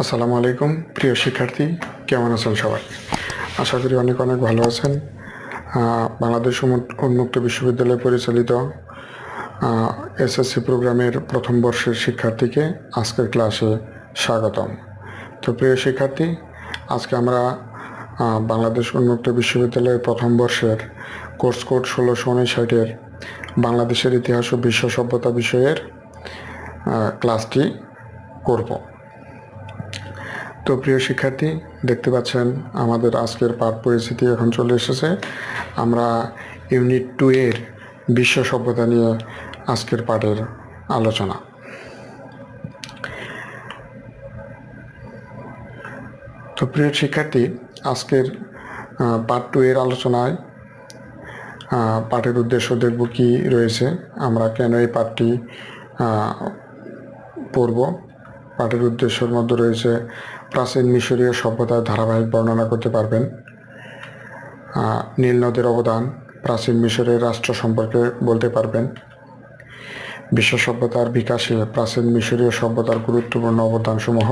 আসসালামু আলাইকুম, প্রিয় শিক্ষার্থী, কেমন আছেন সবাই? আশা করি অনেক অনেক ভালো আছেন। বাংলাদেশ উন্মুক্ত- বিশ্ববিদ্যালয় পরিচালিত এসএসসি প্রোগ্রামের প্রথম বর্ষের শিক্ষার্থীকে আজকের ক্লাসে স্বাগতম। তো প্রিয় শিক্ষার্থী, আজকে আমরা বাংলাদেশ উন্মুক্ত বিশ্ববিদ্যালয়ের প্রথম বর্ষের কোর্স কোড ষোলোশো উনষাটের বাংলাদেশের ইতিহাস ও বিশ্ব সভ্যতা বিষয়ের ক্লাসটি করব। তো প্রিয় শিক্ষার্থী, দেখতে পাচ্ছেন আমাদের আজকের পাঠ পরিস্থিতি এখন চলে এসেছে। আমরা ইউনিট টু এর বিশ্ব সভ্যতা নিয়ে আজকের পাঠের আলোচনা। তো প্রিয় শিক্ষার্থী, আজকের পার্ট টু এর আলোচনায় পাঠের উদ্দেশ্য দেখব কি রয়েছে। আমরা কেন এই পাঠটি পড়ব? পাঠের উদ্দেশ্যের মধ্যে রয়েছে প্রাচীন মিশরীয় সভ্যতার ধারাবাহিক বর্ণনা করতে পারবেন। নীল নদের অবদান, প্রাচীন মিশরের রাষ্ট্র সম্পর্কে বলতে পারবেন। বিশ্ব সভ্যতার বিকাশে প্রাচীন মিশরীয় সভ্যতার গুরুত্বপূর্ণ অবদানসমূহ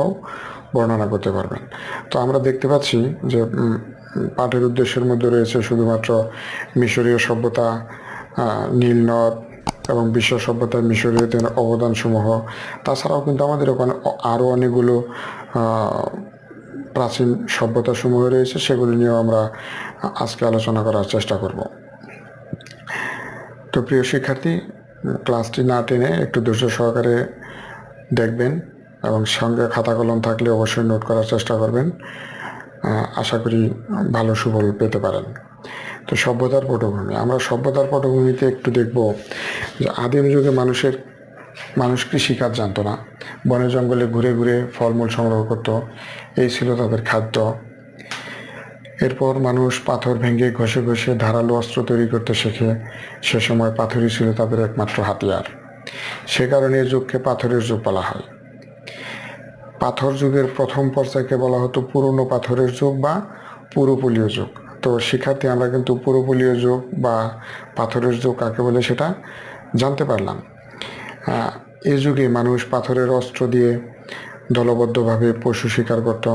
বর্ণনা করতে পারবেন। তো আমরা দেখতে পাচ্ছি যে পাঠের উদ্দেশ্যের মধ্যে রয়েছে শুধুমাত্র মিশরীয় সভ্যতা নীল নদ এবং বিশ্ব সভ্যতায় মিশরীয়দের অবদানসমূহ। তাছাড়াও কিন্তু আমাদের ওখানে আরও অনেকগুলো প্রাচীন সভ্যতাসমূহ রয়েছে, সেগুলি নিয়েও আমরা আজকে আলোচনা করার চেষ্টা করব। তো প্রিয় শিক্ষার্থী, ক্লাসটি না টেনে একটু ধৈর্য সহকারে দেখবেন এবং সঙ্গে খাতা কলম থাকলে অবশ্যই নোট করার চেষ্টা করবেন। আশা করি ভালো সুফল পেতে পারেন। তো সভ্যতার পটভূমি। আমরা সভ্যতার পটভূমিতে একটু দেখব যে আদিম যুগে মানুষের, মানুষ কৃষিকাজ জানতো না? বনে জঙ্গলে ঘুরে ঘুরে ফলমূল সংগ্রহ করতো, এই ছিল তাদের খাদ্য। এরপর মানুষ পাথর ভেঙে ঘষে ঘষে ধারালো অস্ত্র তৈরি করতে শেখে। সে সময় পাথরই ছিল তাদের একমাত্র হাতিয়ার। সে কারণে যুগকে পাথরের যুগ বলা হয়। পাথর যুগের প্রথম পর্যায়কে বলা হতো পুরনো পাথরের যুগ বা পুরোপলীয় যুগ। তো শিক্ষার্থী আমরা কিন্তু পুরোপলীয় যুগ বা পাথরের যুগ কাকে বলে সেটা জানতে পারলাম। এই যুগে মানুষ পাথরের অস্ত্র দিয়ে দলবদ্ধভাবে পশু শিকার করত,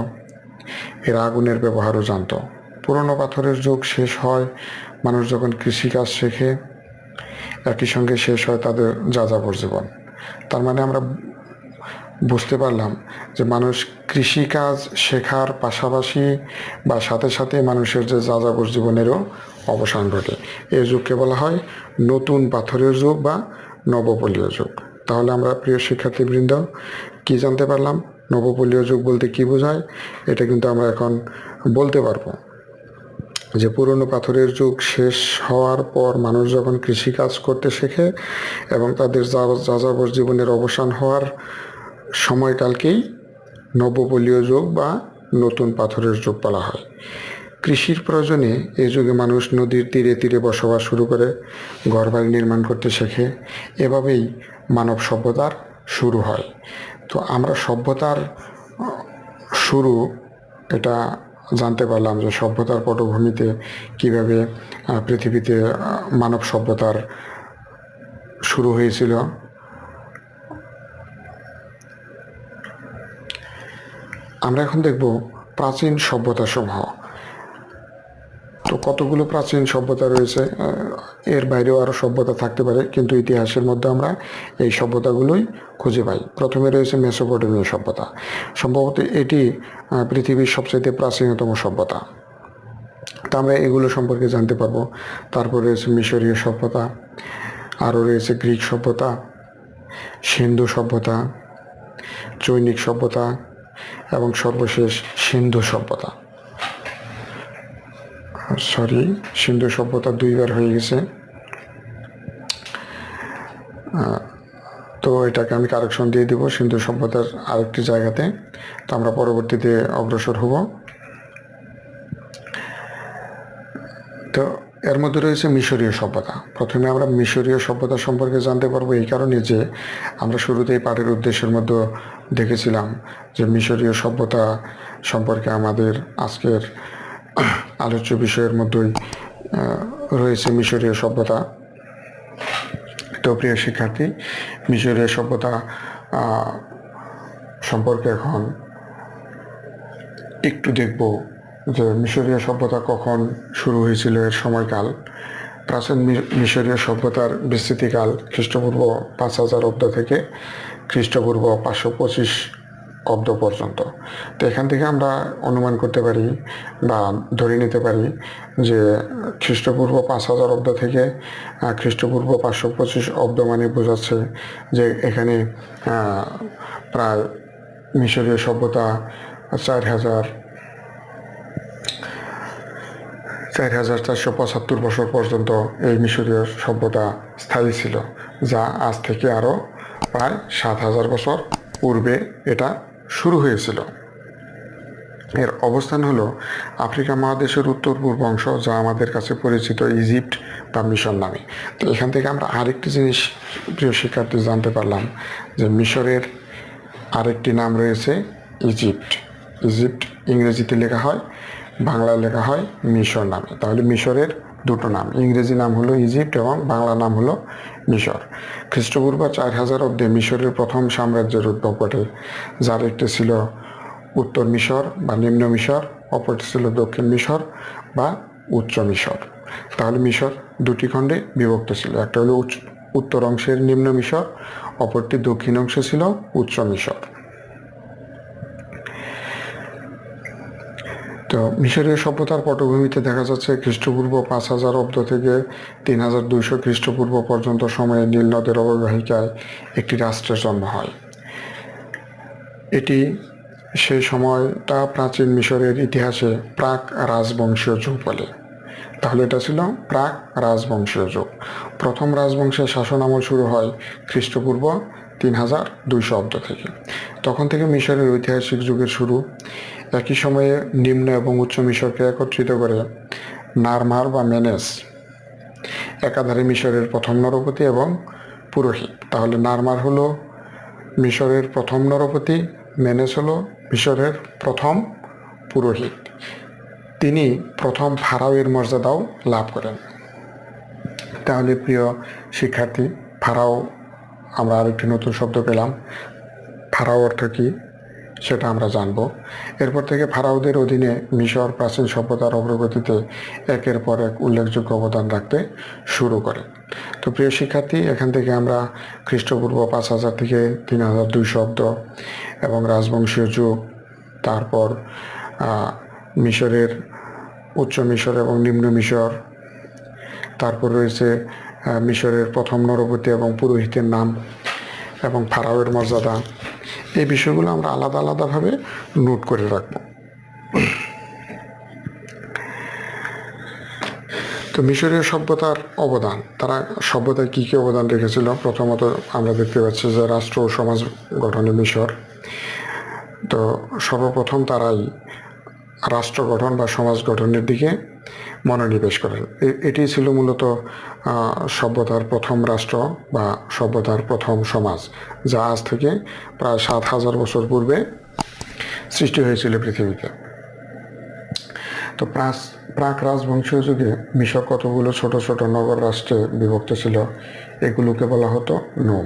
এর আগুনের ব্যবহারও জানতো। পুরনো পাথরের যুগ শেষ হয়, মানুষ যখন কৃষিকাজ শেখে, একই সঙ্গে শেষ হয় তাদের যাযাবর জীবন। তার মানে আমরা বুঝতে পারলাম যে মানুষ কৃষিকাজ শেখার পাশাপাশি বা সাথে সাথে মানুষের যে যাযাবর জীবনেরও অবসান ঘটে। এই যুগকে বলা হয় নতুন পাথরের যুগ বা নবপলীয় যুগ। তাহলে আমরা প্রিয় শিক্ষার্থীবৃন্দ, কি জানতে পারলাম? নবপলীয় যুগ বলতে কি বোঝায়? এটা কিন্তু আমরা এখন বলতে পারব। যে পুরনো পাথরের যুগ শেষ হওয়ার পর মানুষ যখন কৃষিকাজ করতে শেখে এবং তাদের যা- যাযাবর জীবনের অবসান হওয়ার সময়কালকেই নবপলীয় যুগ বা নতুন পাথরের যুগ বলা হয়। কৃষির প্রয়োজনে এই যুগে মানুষ নদীর তীরে তীরে বসবাস শুরু করে, ঘরবাড়ি নির্মাণ করতে শেখে। এভাবেই মানব সভ্যতার শুরু হয়। তো আমরা সভ্যতার শুরু, এটা জানতে পারলাম যে সভ্যতার পটভূমিতে কীভাবে পৃথিবীতে মানব সভ্যতার শুরু হয়েছিল। আমরা এখন দেখব প্রাচীন সভ্যতা সমূহ। তো কতগুলো প্রাচীন সভ্যতা রয়েছে? এর বাইরেও আরও সভ্যতা থাকতে পারে, কিন্তু ইতিহাসের মধ্যে আমরা এই সভ্যতাগুলোই খুঁজে পাই। প্রথমে রয়েছে মেসোপটেমীয় সভ্যতা। সম্ভবত এটি পৃথিবীর সবচাইতে প্রাচীনতম সভ্যতা। তা আমরা এগুলো সম্পর্কে জানতে পারব। তারপর রয়েছে মিশরীয় সভ্যতা আরও রয়েছে গ্রিক সভ্যতা, সিন্ধু সভ্যতা, চৈনিক সভ্যতা এবং সর্বশেষ সিন্ধু সভ্যতা। সরি, সিন্ধু সভ্যতা দুইবার হয়ে গেছে। তো এটাকে আমি কারেকশন দিয়ে দিব সিন্ধু সভ্যতার আরেকটি জায়গাতে। তো আমরা পরবর্তীতে অগ্রসর হব। তো এর মধ্যে রয়েছে মিশরীয় সভ্যতা। প্রথমে আমরা মিশরীয় সভ্যতা সম্পর্কে জানতে পারব এই কারণে যে আমরা শুরুতেই পাঠের উদ্দেশ্যের মধ্যে দেখেছিলাম যে মিশরীয় সভ্যতা সম্পর্কে আমাদের আজকের আলোচ্য বিষয়ের মধ্যেই রয়েছে মিশরীয় সভ্যতা। তো প্রিয় শিক্ষার্থী, মিশরীয় সভ্যতা সম্পর্কে এখন একটু দেখব যে মিশরীয় সভ্যতা কখন শুরু হয়েছিল এর সময়কাল? প্রাচীন মিশরীয় সভ্যতার বিস্তৃতিকাল খ্রিস্টপূর্ব পাঁচ হাজার অব্দ থেকে খ্রিস্টপূর্ব পাঁচশো পঁচিশ অব্দ পর্যন্ত। তো এখান থেকে আমরা অনুমান করতে পারি বা ধরে নিতে পারি যে খ্রিস্টপূর্ব পাঁচ হাজার অব্দ থেকে খ্রিস্টপূর্ব পাঁচশো পঁচিশ অব্দ মানে বোঝাচ্ছে যে এখানে প্রায় মিশরীয় সভ্যতা চার হাজার চার হাজার চারশো পঁচাত্তর বছর পর্যন্ত এই মিশরীয় সভ্যতা স্থায়ী ছিল, যা আজ থেকে আরও প্রায় সাত হাজার বছর পূর্বে এটা শুরু হয়েছিল। এর অবস্থান হলো আফ্রিকা মহাদেশের উত্তর পূর্ব অংশ, যা আমাদের কাছে পরিচিত ইজিপ্ট বা মিশর নামে। তো এখান থেকে আমরা আরেকটি জিনিস, প্রিয় শিক্ষার্থী, জানতে পারলাম যে মিশরের আরেকটি নাম রয়েছে ইজিপ্ট। ইজিপ্ট ইংরেজিতে লেখা হয় বাংলায় লেখা হয় মিশর নামে। তাহলে মিশরের দুটো নাম, ইংরেজি নাম হলো ইজিপ্ট এবং বাংলা নাম হলো মিশর। খ্রিস্টপূর্ব চার হাজার অব্দে মিশরের প্রথম সাম্রাজ্যের উদ্ভব ঘটে, যার একটি ছিল উত্তর মিশর বা নিম্ন মিশর অপরটি ছিল দক্ষিণ মিশর বা উচ্চ মিশর। তাহলে মিশর দুটি খণ্ডে বিভক্ত ছিল, একটা হলো উচ্চ, উত্তর অংশের নিম্ন মিশর, অপরটি দক্ষিণ অংশে ছিল উচ্চ মিশর। তো মিশরীয় সভ্যতার পটভূমিতে দেখা যাচ্ছে খ্রিস্টপূর্ব পাঁচ হাজার অব্দ থেকে তিন হাজার দুইশো খ্রিস্টপূর্ব পর্যন্ত সময়ে নীল নদের অববাহিকায় একটি রাষ্ট্রের জন্ম হয়। এটি সেই সময়টা প্রাচীন মিশরের ইতিহাসে প্রাক রাজবংশীয় যুগ বলে। তাহলে এটা ছিল প্রাক রাজবংশীয় যুগ। প্রথম রাজবংশের শাসন আমল শুরু হয় খ্রিস্টপূর্ব তিন হাজার দুইশো অব্দ থেকে। তখন থেকে মিশরের ঐতিহাসিক যুগের শুরু। একই সময়ে নিম্ন এবং উচ্চ মিশরকে একত্রিত করে নারমার বা মেনেস, একাধারে মিশরের প্রথম নরপতি এবং পুরোহিত। তাহলে নারমার হলো মিশরের প্রথম নরপতি, মেনেস হলো মিশরের প্রথম পুরোহিত। তিনি প্রথম ফারাওয়ের মর্যাদাও লাভ করেন। তাহলে প্রিয় শিক্ষার্থী, ফারাও, আমরা আরেকটি নতুন শব্দ পেলাম। ফারাও অর্থ কী সেটা আমরা জানব। এরপর থেকে ফারাওদের অধীনে মিশর প্রাচীন সভ্যতার অগ্রগতিতে একের পর এক উল্লেখযোগ্য অবদান রাখতে শুরু করে। তো প্রিয় শিক্ষার্থী, এখান থেকে আমরা খ্রিস্টপূর্ব পাঁচ হাজার থেকে তিন হাজার দুই শব্দ এবং রাজবংশীয় যুগ, তারপর মিশরের উচ্চ মিশর এবং নিম্ন মিশর, তারপর রয়েছে মিশরের প্রথম নরপতি এবং পুরোহিতের নাম এবং ফারাওয়ের মর্যাদা। এই বিষয়গুলো আমরা আলাদা আলাদাভাবে নোট করে রাখব। তো মিশরীয় সভ্যতার অবদান, তারা সভ্যতায় কী কী অবদান রেখেছিল? প্রথমত আমরা দেখতে পাচ্ছি যে রাষ্ট্র ও সমাজ গঠনে মিশর। তো সর্বপ্রথম তারাই রাষ্ট্র গঠন বা সমাজ গঠনের দিকে মনোনিবেশ করেন এটি ছিল মূলত সভ্যতার প্রথম রাষ্ট্র বা সভ্যতার প্রথম সমাজ, যা আজ থেকে প্রায় সাত হাজার বছর পূর্বে সৃষ্টি হয়েছিল পৃথিবীতে। তো প্রাস, প্রাক রাজবংশীয় যুগে মিশর কতগুলো ছোট ছোট নগর রাষ্ট্রে বিভক্ত ছিল, এগুলোকে বলা হতো নোম।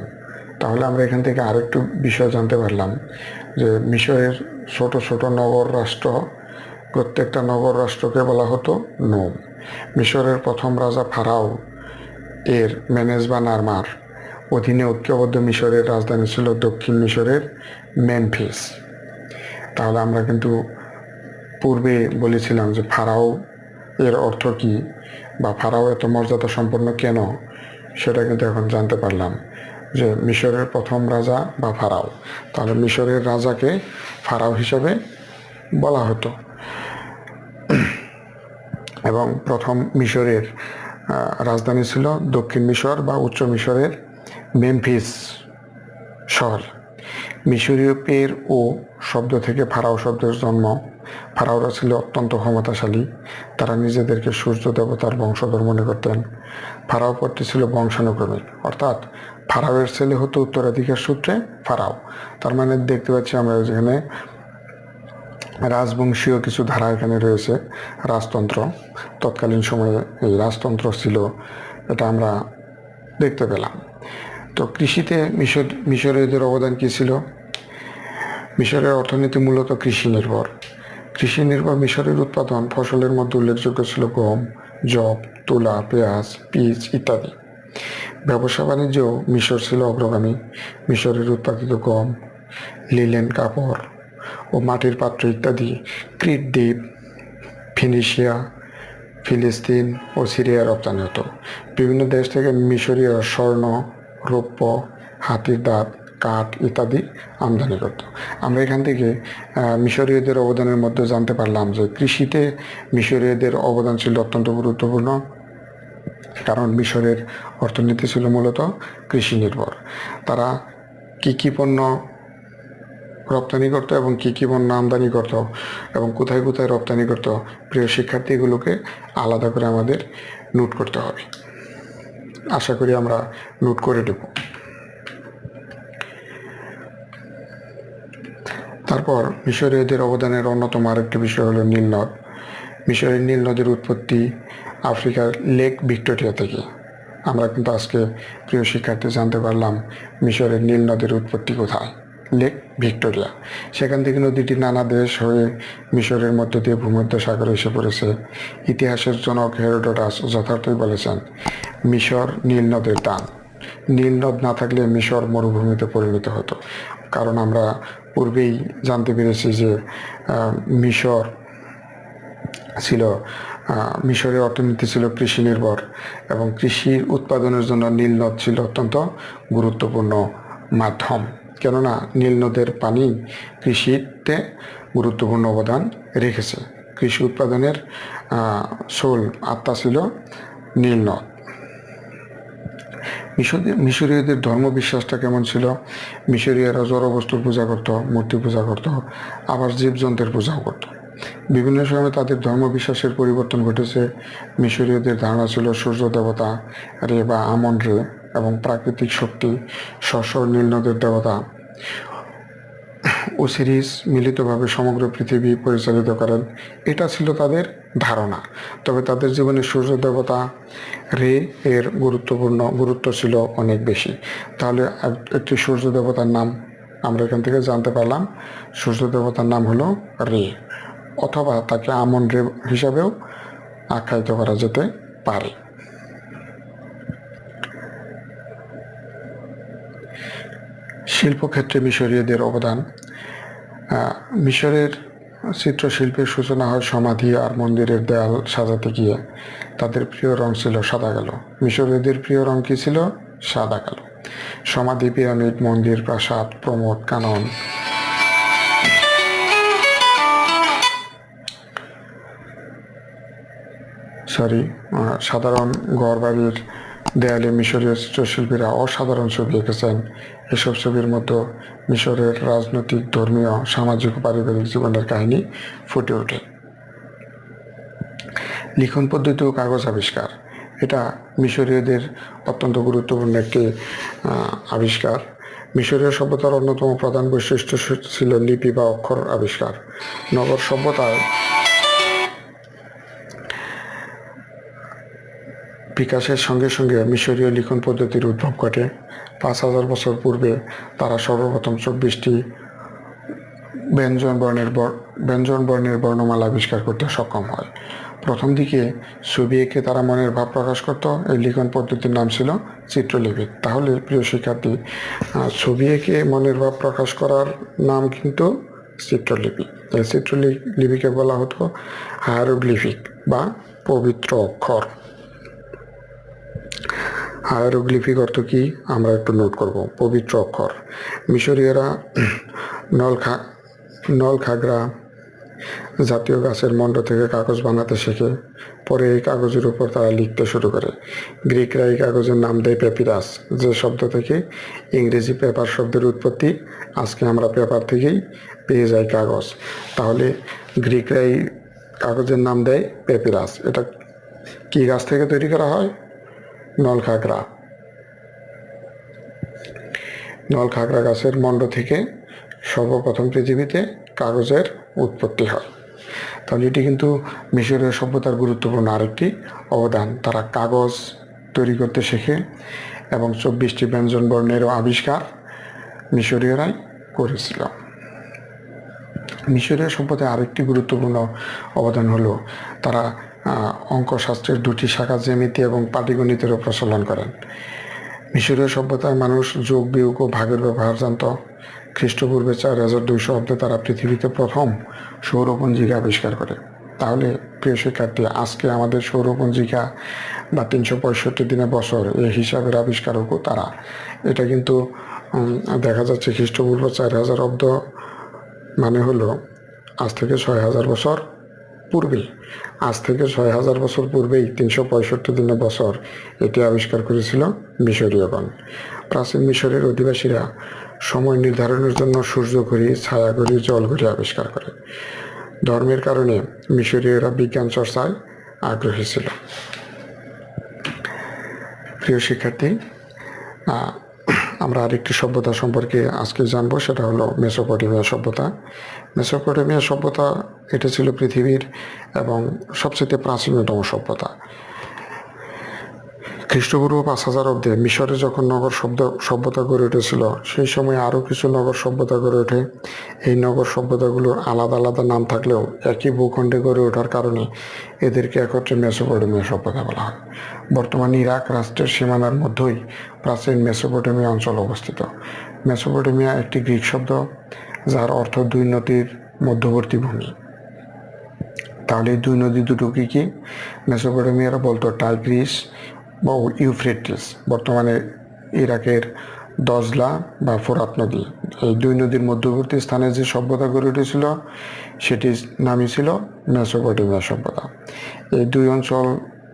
তাহলে আমরা এখান থেকে আরেকটু বিষয় জানতে পারলাম যে মিশরের ছোট ছোট নগর রাষ্ট্র প্রত্যেকটা নগর রাষ্ট্রকে বলা হতো নোম। মিশরের প্রথম রাজা ফারাও এর ম্যানেজ বা নারমার অধীনে ঐক্যবদ্ধ মিশরের রাজধানী ছিল দক্ষিণ মিশরের মেনফিস তাহলে আমরা কিন্তু পূর্বে বলেছিলাম যে ফারাও এর অর্থ কী বা ফারাও এত মর্যাদা সম্পন্ন কেন সেটা কিন্তু এখন জানতে পারলাম যে মিশরের প্রথম রাজা বা ফারাও। তাহলে মিশরের রাজাকে ফারাও হিসাবে বলা হতো। এবং প্রথম মিশরের রাজধানী ছিল দক্ষিণ মিশর বা উচ্চ মিশরের মেমফিস শহর। মিশরীয় পের ও শব্দ থেকে ফারাও শব্দের জন্ম। ফারাওরা ছিল অত্যন্ত ক্ষমতাশালী। তারা নিজেদেরকে সূর্য দেবতার বংশধর মনে করতেন। ফারাও পদটি ছিল বংশানুক্রমিক। অর্থাৎ ফারাওয়ের ছেলে হতো উত্তরাধিকার সূত্রে ফারাও। তার মানে দেখতে পাচ্ছি আমরা যেখানে রাজবংশীয় কিছু ধারা এখানে রয়েছে, রাজতন্ত্র। তৎকালীন সময়ে এই রাজতন্ত্র ছিল, এটা আমরা দেখতে পেলাম। তো কৃষিতে মিশর, মিশরীয়দের অবদান কী ছিল? মিশরের অর্থনীতি মূলত কৃষি নির্ভর কৃষি নির্ভর মিশরের উৎপাদন ফসলের মধ্যে উল্লেখযোগ্য ছিল গম জব তুলা, পেঁয়াজ পিচ ইত্যাদি। ব্যবসা বাণিজ্য মিশর ছিল অগ্রগামী। মিশরের উৎপাদিত গম, লিলেন, কাপড় মাটির পাত্র ইত্যাদি, ক্রিট দ্বীপ, ফিনিশিয়া, ফিলিস্তিন ও সিরিয়া রপ্তানি হতো। বিভিন্ন দেশ থেকে মিশরীয় স্বর্ণ, রৌপ্য, হাতির দাঁত, কাঠ ইত্যাদি আমদানি করত। আমরা এখান থেকে মিশরীয়দের অবদানের মধ্যে জানতে পারলাম যে কৃষিতে মিশরীয়দের অবদান ছিল অত্যন্ত গুরুত্বপূর্ণ, কারণ মিশরের অর্থনীতি ছিল মূলত কৃষি নির্ভর। তারা কী কী পণ্য রপ্তানি করতো এবং কী কী পণ্য আমদানি করতো এবং কোথায় কোথায় রপ্তানি করতো প্রিয় শিক্ষার্থীগুলোকে আলাদা করে আমাদের নোট করতে হবে। আশা করি আমরা নোট করে দেব তারপর মিশরীয়দের অবদানের অন্যতম আরেকটি বিষয় হলো নীলনদ মিশরের নীল নদীর উৎপত্তি আফ্রিকার লেক ভিক্টোরিয়া থেকে। আমরা কিন্তু আজকে, প্রিয় শিক্ষার্থী, জানতে পারলাম মিশরের নীল নদীর উৎপত্তি কোথায়। Lake Victoria. সেখান থেকে নদীটি নানা দেশ হয়ে মিশরের মধ্য দিয়ে ভূমধ্য সাগরে এসে পড়েছে। ইতিহাসের জনক হেরোডোটাস যথার্থই বলেছেন, মিশর নীল নদের দান নীল নদ না থাকলে মিশর মরুভূমিতে পরিণত হতো। কারণ আমরা পূর্বেই জানতে পেরেছি যে মিশর ছিল মিশরের অর্থনীতি ছিল কৃষি নির্ভর এবং কৃষির উৎপাদনের জন্য নীল নদ ছিল অত্যন্ত গুরুত্বপূর্ণ মাধ্যম। কেননা নীল নদের পানি কৃষিতে গুরুত্বপূর্ণ অবদান রেখেছে। কৃষি উৎপাদনের সোল আত্মা ছিল নীল নদ। মিশরীয় মিশরীয়দের ধর্মবিশ্বাসটা কেমন ছিল? মিশরীয়রা জড়বস্তুর পূজা করত, মূর্তি পূজা করত, আবার জীবজন্তুর পূজাও করত। বিভিন্ন সময় তাদের ধর্মবিশ্বাসের পরিবর্তন ঘটেছে। মিশরীয়দের ধারণা ছিল সূর্য দেবতা রে বা আমন রে। এবং প্রাকৃতিক শক্তি শস্য ও নীল নদের দেবতা। ওসিরিস মিলিতভাবে সমগ্র পৃথিবী পরিচালিত করেন। এটা ছিল তাদের ধারণা। তবে তাদের জীবনে সূর্য দেবতা রে এর গুরুত্বপূর্ণ গুরুত্ব ছিল অনেক বেশি। তাহলে একটি সূর্য দেবতার নাম আমরা এখান থেকে জানতে পারলাম। সূর্য দেবতার নাম হলো রে। অথবা তাকে আমন রে হিসাবেও আখ্যায়িত করা যেতে পারে। শিল্পক্ষেত্রে মিশরীয়দের অবদান মিশরের চিত্রশিল্পের সূচনা হয় সমাধি আর মন্দিরের দেয়াল সাজাতে গিয়ে। তাদের প্রিয় রং ছিল সাদা কালো। মিশরীয়দের প্রিয় রং কী ছিল? সাদা কালো। সমাধি, পিরামিড, মন্দির, প্রাসাদ, প্রমোদ, কানন। সরি সাধারণ ঘরবাড়ির দেয়ালে মিশরীয় চিত্রশিল্পীরা অসাধারণ ছবি এঁকেছেন। এসব ছবির মধ্যে মিশরের রাজনৈতিক, ধর্মীয়, সামাজিক পারিবারিক জীবনের কাহিনী ফুটে ওঠে। লিখন পদ্ধতি ও কাগজ আবিষ্কার, এটা মিশরীয়দের অত্যন্ত গুরুত্বপূর্ণ একটি আবিষ্কার। মিশরীয় সভ্যতার অন্যতম প্রধান বৈশিষ্ট্য ছিল লিপি বা অক্ষর আবিষ্কার। নগর সভ্যতায় বিকাশের সঙ্গে সঙ্গে মিশরীয় লিখন পদ্ধতির উদ্ভব ঘটে। পাঁচ হাজার বছর পূর্বে তারা সর্বপ্রথম চব্বিশটি ব্যঞ্জন বর্ণের ব্যঞ্জন বর্ণের বর্ণমালা আবিষ্কার করতে সক্ষম হয়। প্রথম দিকে ছবি এঁকে তারা মনের ভাব প্রকাশ করত। এই লিখন পদ্ধতির নাম ছিল চিত্রলিপি। তাহলে, প্রিয় শিক্ষার্থী ছবি এঁকে মনের ভাব প্রকাশ করার নাম কিন্তু চিত্রলিপি। এই চিত্রলিপিকে বলা হতো হায়ারোগ্লিফিক বা পবিত্র অক্ষর। হায়ারোগ্লিফিক অর্থ কি? আমরা একটু নোট করব। পবিত্র অক্ষর। মিশরীয়রা নলখা, নলখাগড়া জাতীয় গাছের মণ্ড থেকে কাগজ বানাতে শেখে। পরে এই কাগজের উপর তারা লিখতে শুরু করে। গ্রিকরা এই কাগজের নাম দেয় পেপিরাস। যে শব্দ থেকে ইংরেজি পেপার শব্দের উৎপত্তি আজকে আমরা পেপার থেকেই পেয়ে যাই কাগজ। তাহলে গ্রিকরা এই কাগজের নাম দেয় পেপিরাস। এটা কি গাছ থেকে তৈরি করা হয়? নলখাগড়া। নলখাগড়া গাছের মণ্ড থেকে সর্বপ্রথম পৃথিবীতে কাগজের উৎপত্তি হয়। তাহলে এটি কিন্তু মিশরীয় সভ্যতার গুরুত্বপূর্ণ আরেকটি অবদান। তারা কাগজ তৈরি করতে শেখে এবং চব্বিশটি ব্যঞ্জন বর্ণেরও আবিষ্কার মিশরীয়রাই করেছিল। মিশরীয় সভ্যতায় আরেকটি গুরুত্বপূর্ণ অবদান হলো, তারা অঙ্কশাস্ত্রের দুটি শাখা জ্যামিতি এবং পাটিগণিতেরও প্রচলন করেন। মিশরীয় সভ্যতায় মানুষ যোগ, বিয়োগ ও ভাগের ব্যবহার জানত। খ্রিস্টপূর্বে চার হাজার দুইশো অব্দে তারা পৃথিবীতে প্রথম সৌরপঞ্জিকা আবিষ্কার করে। তাহলে, প্রিয় শিক্ষার্থী, আজকে আমাদের সৌরপঞ্জিকা বা তিনশো পঁয়ষট্টি দিনে বছর এই হিসাবের আবিষ্কারকও তারা। এটা কিন্তু দেখা যাচ্ছে খ্রিস্টপূর্ব চার হাজার অব্দ মানে হলো আজ থেকে ছয় হাজার বছর। পূর্বে আজ থেকে ছয় হাজার বছর পূর্বেই তিনশো পঁয়ষট্টি দিনে বছর এটি আবিষ্কার করেছিল মিশরীয়গণ। প্রাচীন মিশরের অধিবাসীরা সময় নির্ধারণের জন্য সূর্য ঘড়ি, ছায়া ঘড়ি, জল ঘড়ি আবিষ্কার করে। ধর্মের কারণে মিশরীয়রা বিজ্ঞান চর্চায় আগ্রহী ছিল। প্রিয় শিক্ষার্থী আমরা আরেকটি সভ্যতা সম্পর্কে আজকে জানব, সেটা হলো মেসোপটেমিয়া সভ্যতা। মেসোপটেমিয়া সভ্যতা এটা ছিল পৃথিবীর এবং সবচেয়ে প্রাচীনতম সভ্যতা। খ্রিস্টপূর্ব পাঁচ হাজার অব্দে মিশরে যখন নগর শব্দ, সভ্যতা গড়ে উঠেছিল, সেই সময় আরও কিছু নগর সভ্যতা গড়ে ওঠে। এই নগর সভ্যতাগুলোর আলাদা আলাদা নাম থাকলেও একই ভূখণ্ডে গড়ে ওঠার কারণে এদেরকে একত্রে মেসোপটেমিয়া সভ্যতা বলা হয়। বর্তমান ইরাক রাষ্ট্রের সীমানার মধ্যেই প্রাচীন মেসোপটেমিয়া অঞ্চল অবস্থিত। মেসোপটেমিয়া একটি গ্রিক শব্দ, যার অর্থ দুই নদীর মধ্যবর্তী ভূমি। তাহলে দুই নদী দুটো কি? মেসোপটেমিয়ারা বলতো টাইগ্রিস বা ইউফ্রেটিস। বর্তমানে ইরাকের দজলা বা ফোরাত নদী। এই দুই নদীর মধ্যবর্তী স্থানে যে সভ্যতা গড়ে উঠেছিল, সেটির নামই ছিল মেসোপটেমিয়া সভ্যতা। এই দুই অঞ্চল,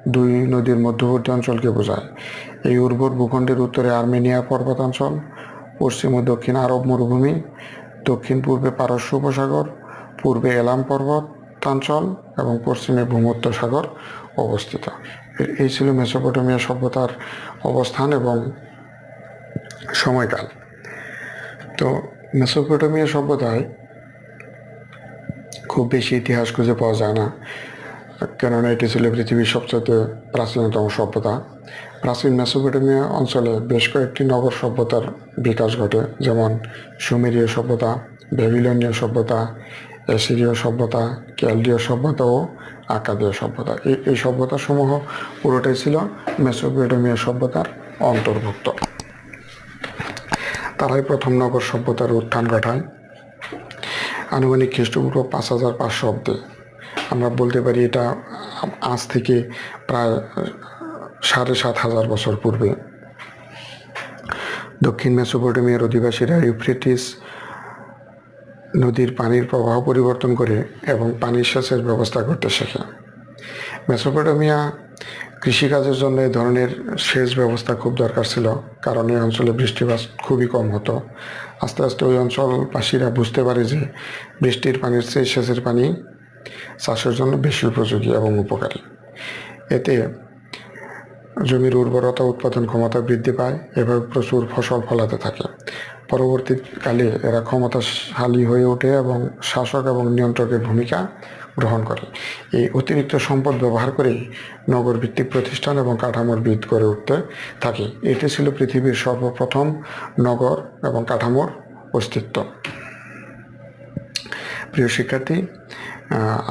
দুই নদীর মধ্যবর্তী অঞ্চলকে বোঝায়। এই উর্বর ভূখণ্ডের উত্তরে আর্মেনিয়া পর্বতাঞ্চল, পশ্চিম ও দক্ষিণ আরব মরুভূমি দক্ষিণ পূর্বে পারস্য উপসাগর, পূর্বে এলাম পর্বতাঞ্চল এবং পশ্চিমে ভূমধ্য সাগর অবস্থিত। এই ছিল মেসোপটেমিয়া সভ্যতার অবস্থান এবং সময়কাল। তো মেসোপটেমিয়া সভ্যতায় খুব বেশি ইতিহাস খুঁজে পাওয়া যায় না, কেননা এটি ছিল পৃথিবীর সবচেয়ে প্রাচীনতম সভ্যতা। প্রাচীন মেসোপটেমিয়া অঞ্চলে বেশ কয়েকটি নগর সভ্যতার বিকাশ ঘটে, যেমন সুমেরীয় সভ্যতা, ব্যাবিলনীয় সভ্যতা এসিরীয় সভ্যতা, ক্যালডীয় সভ্যতা ও আকাদীয় সভ্যতা। এই সভ্যতাসমূহ পুরোটাই ছিল মেসোপটেমিয়া সভ্যতার অন্তর্ভুক্ত। তারাই প্রথম নগর সভ্যতার উত্থান ঘটায়। আনুমানিক খ্রিস্টপূর্ব পাঁচ হাজার পাঁচশো অব্দে। আমরা বলতে পারি এটা আজ থেকে প্রায় সাড়ে সাত হাজার বছর পূর্বে। দক্ষিণ মেসোপটেমিয়ার অধিবাসীরা ইউফ্রেটিস নদীর পানির প্রবাহ পরিবর্তন করে এবং পানির সেচের ব্যবস্থা করতে শেখে। মেসোপটেমিয়া কৃষিকাজের জন্য এই ধরনের সেচ ব্যবস্থা খুব দরকার ছিল, কারণ এই অঞ্চলে বৃষ্টিপাত খুবই কম হতো। আস্তে আস্তে ওই অঞ্চলবাসীরা বুঝতে পারে যে বৃষ্টির পানির চেয়ে সেচের পানি চাষের জন্য বেশি উপযোগী এবং উপকারী। এতে জমির উর্বরতা, উৎপাদন ক্ষমতা বৃদ্ধি পায় এভাবে প্রচুর ফসল ফলাতে থাকে। পরবর্তীকালে এরা ক্ষমতাশালী হয়ে ওঠে এবং শাসক এবং নিয়ন্ত্রকের ভূমিকা গ্রহণ করে। এই অতিরিক্ত সম্পদ ব্যবহার করে নগর ভিত্তিক প্রতিষ্ঠান এবং কাঠামোর ভিত করে উঠতে থাকে। এটি ছিল পৃথিবীর সর্বপ্রথম নগর এবং কাঠামোর অস্তিত্ব। প্রিয় শিক্ষার্থী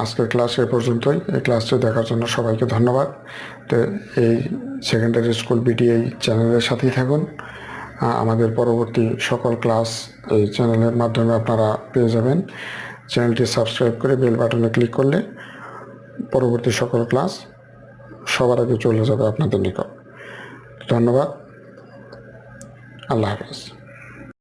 আজকের ক্লাস এ পর্যন্তই। এই ক্লাসটি দেখার জন্য সবাইকে ধন্যবাদ। তো এই সেকেন্ডারি স্কুল বিটি এই চ্যানেলের সাথেই থাকুন। আমাদের পরবর্তী সকল ক্লাস এই চ্যানেলের মাধ্যমে আপনারা পেয়ে যাবেন। চ্যানেলটি সাবস্ক্রাইব করে বেল বাটনে ক্লিক করলে পরবর্তী সকল ক্লাস সবার আগে চলে যাবে আপনাদের নিকট। ধন্যবাদ। আল্লাহ হাফেজ।